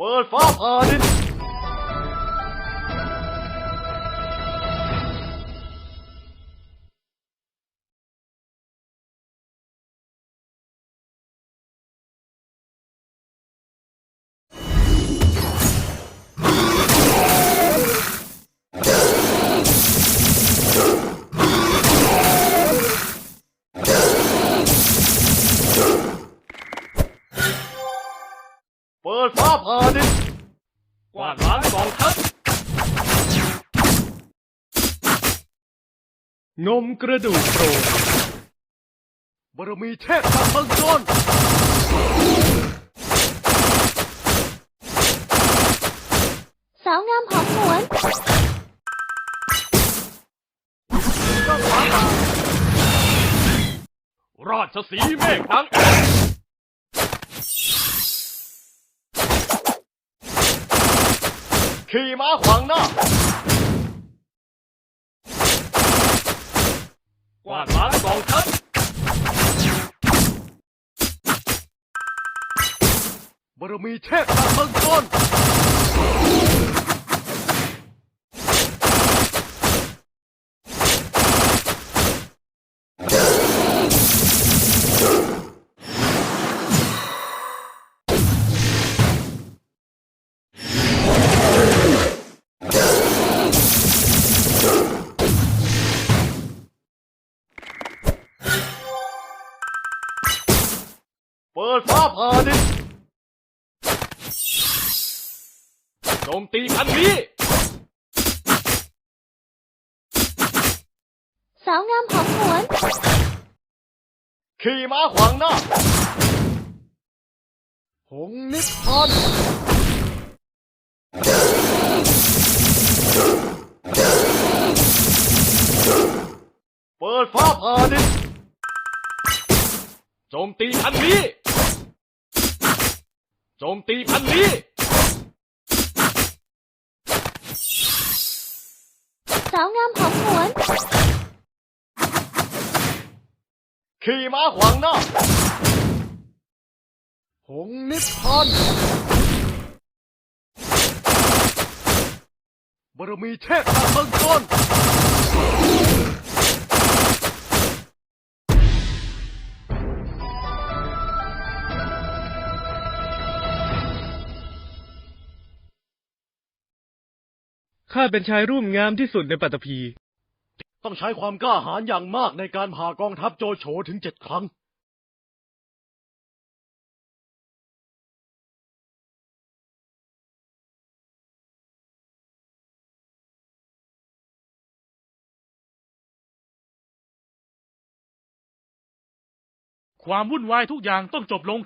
เปิดฟ้าผ่าดิน ดฟ้าผ่าดินกวาดล้างกองทัพงมกระดูกโปรดบารมีเทพทางบังกรสาวงามหอมหวนราชสีห์เมฆนางเอก ขี่ม้าขวางหน้ากวาดล้างกองทัพบารมีเทพทางบังกร เปิดฟ้าผ่าดินโจมตีพันนี้ สาวงามหอมหวนขี่ม้าขวางหน้า หงส์นิพพานเปิดฟ้าผ่าดินโจมตีพันนี้ โจมตีพันนี้ สาวงามหอมหวน ขี่ม้าขวางหน้า หงส์นิพพานบารมีเทพทางบังกร ข้าเป็นชายรุ่มงามที่สุดในปัตตภี ต้องใช้ความกล้าหาญอย่างมากในการผ่ากองทัพโจโฉถึงเจ็ดครั้ง ความวุ่นวายทุกอย่างต้องจบลง